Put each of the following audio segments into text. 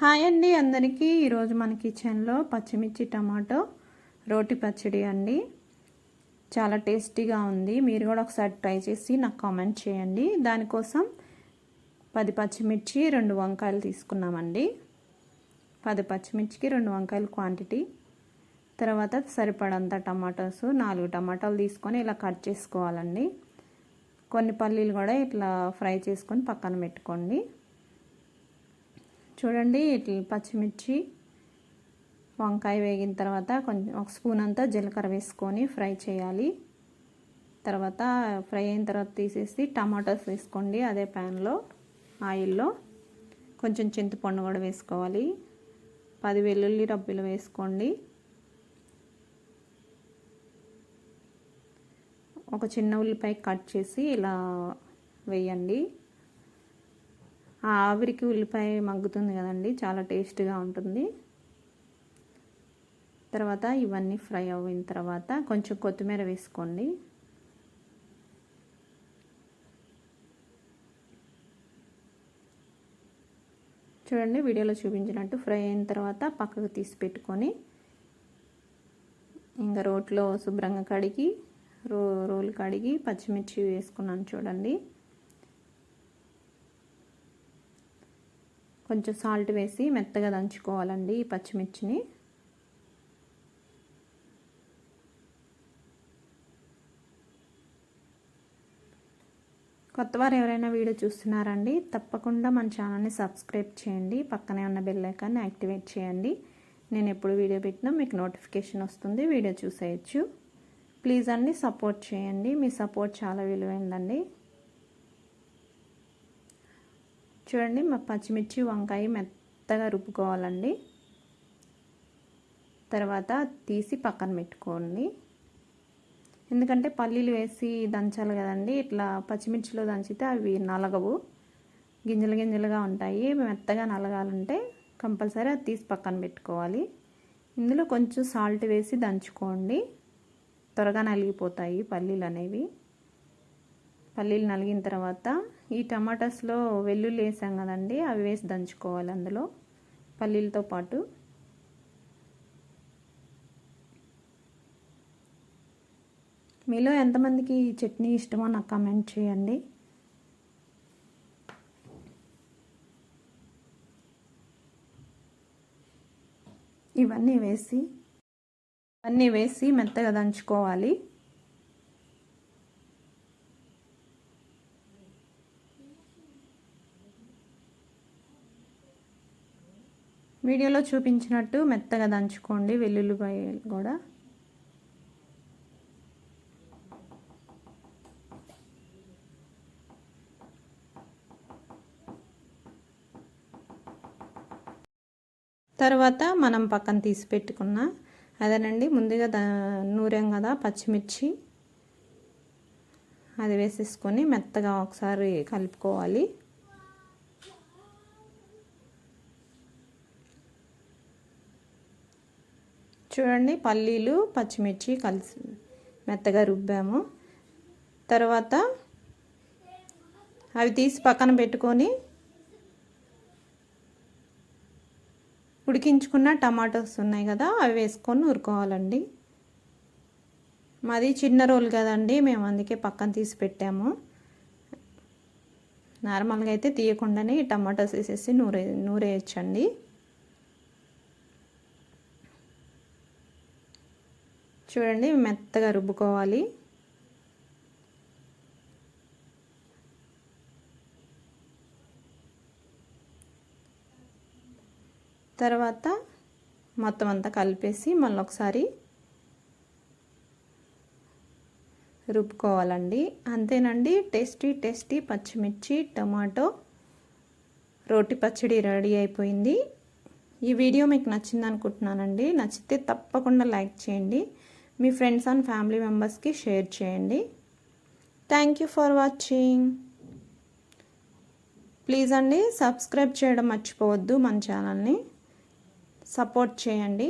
Hi అండి అందరికీ. ఈరోజు మన కిచెన్లో పచ్చిమిర్చి టమాటో రోటి పచ్చడి అండి. చాలా టేస్టీగా ఉంది. మీరు కూడా ఒకసారి ట్రై చేసి నాకు కామెంట్ చేయండి. దానికోసం పది పచ్చిమిర్చి రెండు వంకాయలు తీసుకున్నామండి. పది పచ్చిమిర్చికి రెండు వంకాయలు క్వాంటిటీ తర్వాత సరిపడంత టమాటోస్ నాలుగు టమాటాలు తీసుకొని ఇలా కట్ చేసుకోవాలండి. కొన్ని పల్లీలు కూడా ఇట్లా ఫ్రై చేసుకొని పక్కన పెట్టుకోండి. చూడండి ఇట్లా పచ్చిమిర్చి వంకాయ వేగిన తర్వాత కొంచెం ఒక స్పూన్ అంతా జీలకర్ర వేసుకొని ఫ్రై చేయాలి. తర్వాత ఫ్రై అయిన తర్వాత తీసేసి టమాటోస్ వేసుకోండి అదే ప్యాన్లో ఆయిల్లో. కొంచెం చింతపండు కూడా వేసుకోవాలి. పది వెల్లుల్లి రబ్బిలు వేసుకోండి. ఒక చిన్న ఉల్లిపాయ కట్ చేసి ఇలా వేయండి. ఆ ఆవిరికి ఉల్లిపాయ మగ్గుతుంది కదండి చాలా టేస్ట్గా ఉంటుంది. తర్వాత ఇవన్నీ ఫ్రై అయిన తర్వాత కొంచెం కొత్తిమీర వేసుకోండి. చూడండి వీడియోలో చూపించినట్టు ఫ్రై అయిన తర్వాత పక్కకు తీసి పెట్టుకొని ఇంకా రోట్లో శుభ్రంగా కడిగి రో రోలు కడిగి పచ్చిమిర్చి వేసుకున్నాను చూడండి. కొంచెం సాల్ట్ వేసి మెత్తగా దంచుకోవాలండి ఈ పచ్చిమిర్చిని. కొత్తవారు ఎవరైనా వీడియో చూస్తున్నారండి తప్పకుండా మన ఛానల్ని సబ్స్క్రైబ్ చేయండి పక్కనే ఉన్న బెల్ ఐకాన్ని యాక్టివేట్ చేయండి. నేను ఎప్పుడు వీడియో పెట్టినా మీకు నోటిఫికేషన్ వస్తుంది వీడియో చూసేయచ్చు. ప్లీజ్ అండి సపోర్ట్ చేయండి. మీ సపోర్ట్ చాలా విలువైందండి. చూడండి మా పచ్చిమిర్చి వంకాయ మెత్తగా రుబ్బుకోవాలండి. తర్వాత తీసి పక్కన పెట్టుకోండి. ఎందుకంటే పల్లీలు వేసి దంచాలి కదండి ఇట్లా పచ్చిమిర్చిలో దంచితే అవి నలగవు. గింజలు గింజలుగా ఉంటాయి మెత్తగా నలగాలంటే కంపల్సరీ అది తీసి పక్కన పెట్టుకోవాలి. ఇందులో కొంచెం సాల్ట్ వేసి దంచుకోండి. త్వరగా నలిగిపోతాయి పల్లీలు అనేవి. పల్లీలు నలిగిన తర్వాత ఈ టమాటాస్లో వెల్లుల్లి వేసాం కదండి అవి వేసి దంచుకోవాలి అందులో పల్లీలతో పాటు. మీలో ఎంతమందికి చట్నీ ఇష్టమో నాకు కమెంట్ చేయండి. ఇవన్నీ వేసి అన్నీ వేసి మెత్తగా దంచుకోవాలి. వీడియోలో చూపించినట్టు మెత్తగా దంచుకోండి వెల్లుల్లిపాయలు కూడా. తర్వాత మనం పక్కన తీసి పెట్టుకున్న అదేనండి ముందుగా ద నూరాం కదా పచ్చిమిర్చి. అది వేసేసుకొని మెత్తగా ఒకసారి కలుపుకోవాలి. చూడండి పల్లీలు పచ్చిమిర్చి కలిసి మెత్తగా రుబ్బాము. తర్వాత అవి తీసి పక్కన పెట్టుకొని ఉడికించుకున్న టమాటోస్ ఉన్నాయి కదా అవి వేసుకొని ఉరుకోవాలండి మాది చిన్న రోల్ కదండి మేము అందుకే పక్కన తీసి పెట్టాము. నార్మల్గా అయితే తీయకుండానే టమాటోస్ వేసేసి నూరే నూరేయచ్చండి. చూడండి మెత్తగా రుబ్బుకోవాలి. తర్వాత మొత్తం అంతా కలిపేసి మళ్ళీ ఒకసారి రుబ్బుకోవాలండి. అంతేనండి టేస్టీ టేస్టీ పచ్చిమిర్చి టమాటో రోటి పచ్చడి రెడీ అయిపోయింది. ఈ వీడియో మీకు నచ్చింది అనుకుంటున్నానండి నచ్చితే తప్పకుండా లైక్ చేయండి. మీ ఫ్రెండ్స్ అండ్ ఫ్యామిలీ మెంబర్స్కి షేర్ చేయండి. Thank you for watching please అండి సబ్స్క్రైబ్ చేయడం మర్చిపోవద్దు మన ఛానల్ని సపోర్ట్ చేయండి.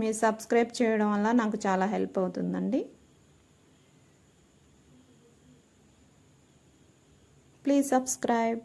మీరు సబ్స్క్రైబ్ చేయడం వల్ల నాకు చాలా హెల్ప్ అవుతుందండి. Please subscribe